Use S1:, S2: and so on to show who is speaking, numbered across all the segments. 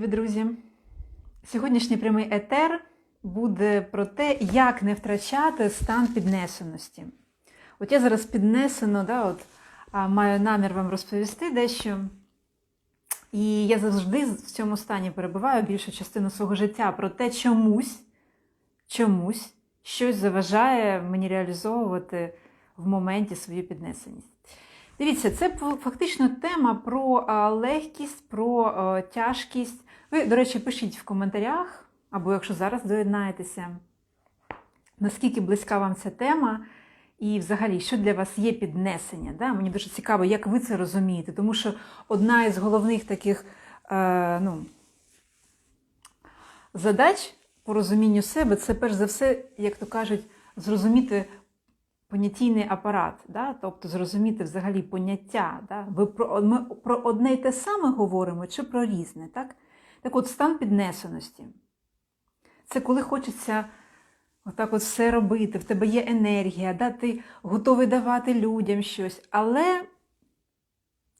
S1: Любі друзі, сьогоднішній прямий етер буде про те, як не втрачати стан піднесеності. От я зараз піднесено, да, от, маю намір вам розповісти дещо. І я завжди в цьому стані перебуваю більшу частину свого життя, проте чомусь, чомусь щось заважає мені реалізовувати в моменті свою піднесеність. Дивіться, це фактично тема про легкість, про тяжкість. Ви, до речі, пишіть в коментарях, або якщо зараз доєднаєтеся, наскільки близька вам ця тема, і взагалі, що для вас є піднесення. Да? Мені дуже цікаво, як ви це розумієте, тому що одна із головних таких е, ну, задач по розумінню себе це перш за все, як то кажуть, зрозуміти понятійний апарат, да? тобто зрозуміти взагалі поняття. Да? Ви про, Ми про одне й те саме говоримо чи про різне. Так, так от стан піднесеності. Це коли хочеться отак от все робити, в тебе є енергія, да? ти готовий давати людям щось, але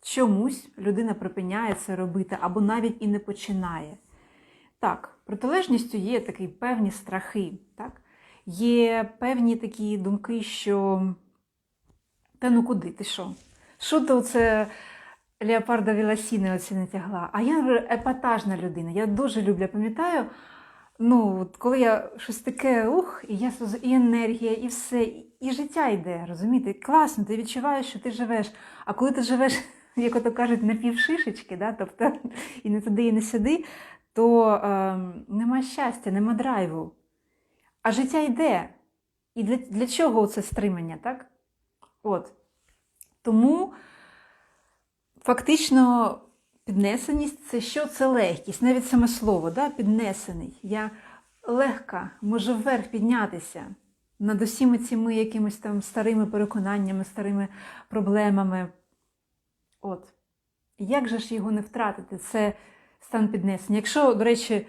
S1: чомусь людина припиняє це робити або навіть і не починає. Так, протилежністю є такі певні страхи. так? Є певні такі думки, що та ну куди ти що? Що то це леопардові ласіни оці не тягла? А я епатажна людина. Я дуже люблю, пам'ятаю, ну, от коли я щось таке, ух, і я і енергія, і все, і життя йде, розумієте? Класно, ти відчуваєш, що ти живеш. А коли ти живеш, як ото кажуть, на півшишечки, да? тобто і не туди, і не сюди, то е, нема щастя, нема драйву. А життя йде. І для для чого це стримання, так? От. Тому фактично піднесеність це що? Це легкість. Навіть саме слово, да? піднесений. Я легка, можу вверх піднятися над усіми цими якимись там старими переконаннями, старими проблемами. От. Як же ж його не втратити? Це стан піднесення. Якщо, до речі,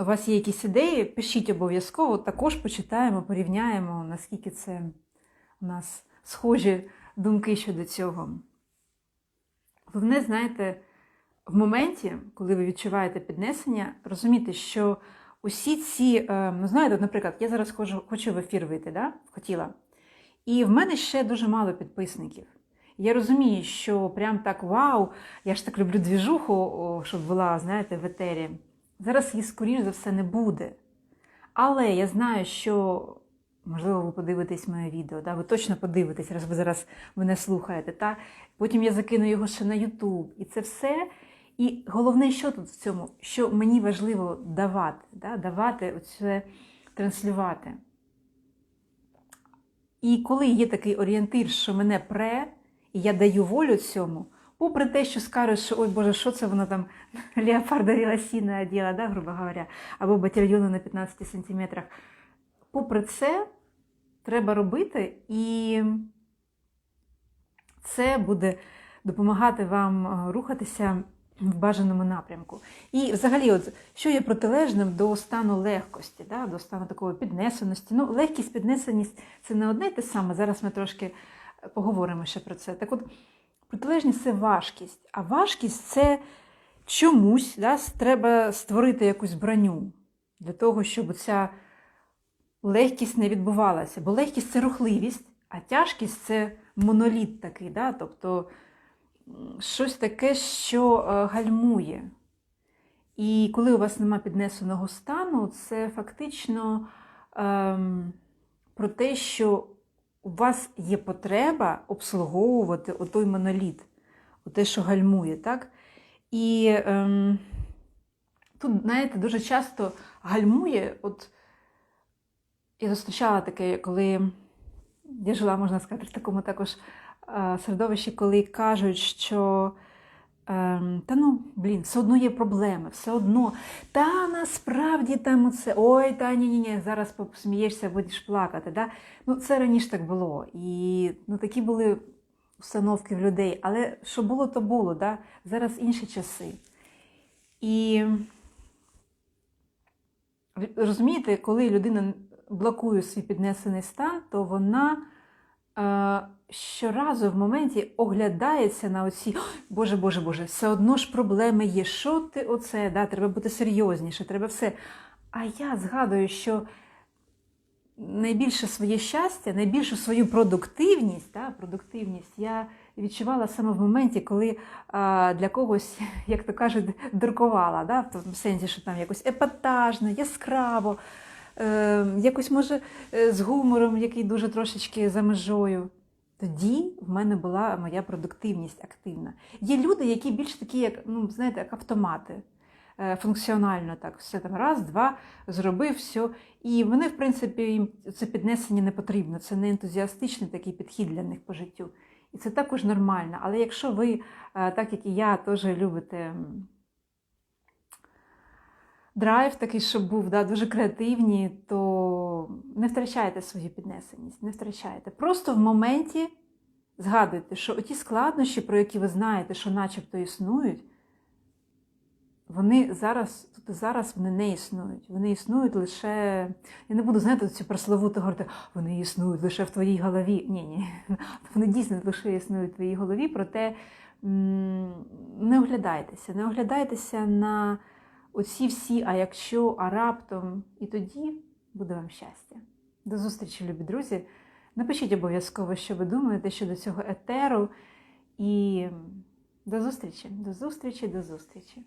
S1: у вас є якісь ідеї, пишіть обов'язково, також почитаємо, порівняємо, наскільки це у нас схожі думки щодо цього. Головне, знаєте, в моменті, коли ви відчуваєте піднесення, розуміти, що усі ці, ну знаєте, наприклад, я зараз хочу, хочу в ефір вийти, да? хотіла. І в мене ще дуже мало підписників. Я розумію, що прям так вау, я ж так люблю двіжуху, щоб була, знаєте, в етері. Зараз її, скоріш за все, не буде. Але я знаю, що, можливо, ви подивитесь моє відео, да? ви точно подивитесь, раз ви зараз мене слухаєте. Та? Потім я закину його ще на YouTube. І це все. І головне, що тут в цьому, що мені важливо давати, да? давати, оце, транслювати. І коли є такий орієнтир, що мене пре, і я даю волю цьому. Попри те, що скажуть, що ой Боже, що це воно там леопардові лосіни оділа, да, грубо говоря, або батальйону на 15 сантиметрах. Попри це, треба робити, і це буде допомагати вам рухатися в бажаному напрямку. І взагалі, от, що є протилежним до стану легкості, да, до стану такої піднесеності. Ну, Легкість, піднесеність це не одне й те саме. Зараз ми трошки поговоримо ще про це. Так от, Протилежність це важкість. А важкість це чомусь да, треба створити якусь броню для того, щоб ця легкість не відбувалася. Бо легкість це рухливість, а тяжкість це моноліт такий, да, тобто щось таке, що гальмує. І коли у вас нема піднесеного стану, це фактично ем, про те, що у вас є потреба обслуговувати отой моноліт, те, що гальмує. так? І ем, тут, знаєте, дуже часто гальмує, от я зустрічала таке, коли я жила, можна сказати, в такому також середовищі, коли кажуть, що Ем, та ну, блін, все одно є проблеми, все одно. Та насправді там оце, ой, та ні-ні-ні, зараз посмієшся, будеш плакати. Да? Ну, Це раніше так було. І ну, такі були установки в людей. Але що було, то було. Да? Зараз інші часи. І розумієте, коли людина блокує свій піднесений стан, то вона е, щоразу в моменті оглядається на оці Боже, Боже, Боже, все одно ж проблеми є. Що ти оце? Да, треба бути серйозніше, треба все. А я згадую, що найбільше своє щастя, найбільшу свою продуктивність, да, продуктивність я відчувала саме в моменті, коли а, для когось, як то кажуть, дуркувала, да, в тому сенсі, що там якось епатажно, яскраво, е, якось може е, з гумором, який дуже трошечки за межою. Тоді в мене була моя продуктивність активна. Є люди, які більш такі, як ну знаєте, як автомати. Е, Функціонально так, все там раз, два, зробив все. І вони, в принципі, їм це піднесення не потрібно. Це не ентузіастичний такий підхід для них по життю. І це також нормально. Але якщо ви, е, так як і я, теж любите драйв такий, щоб був да, дуже креативні, то не втрачайте свою піднесеність, не втрачайте. Просто в моменті згадуйте, що оті складнощі, про які ви знаєте, що начебто існують, вони зараз, тут зараз вони не існують. Вони існують лише. Я не буду знаєте, цю прословуту говорити, вони існують лише в твоїй голові. Ні, ні. Вони дійсно лише існують в твоїй голові, проте не оглядайтеся, не оглядайтеся на оці всі, а якщо, а раптом, і тоді буде вам щастя. До зустрічі, любі друзі. Напишіть обов'язково, що ви думаєте щодо цього етеру. І до зустрічі, до зустрічі, до зустрічі.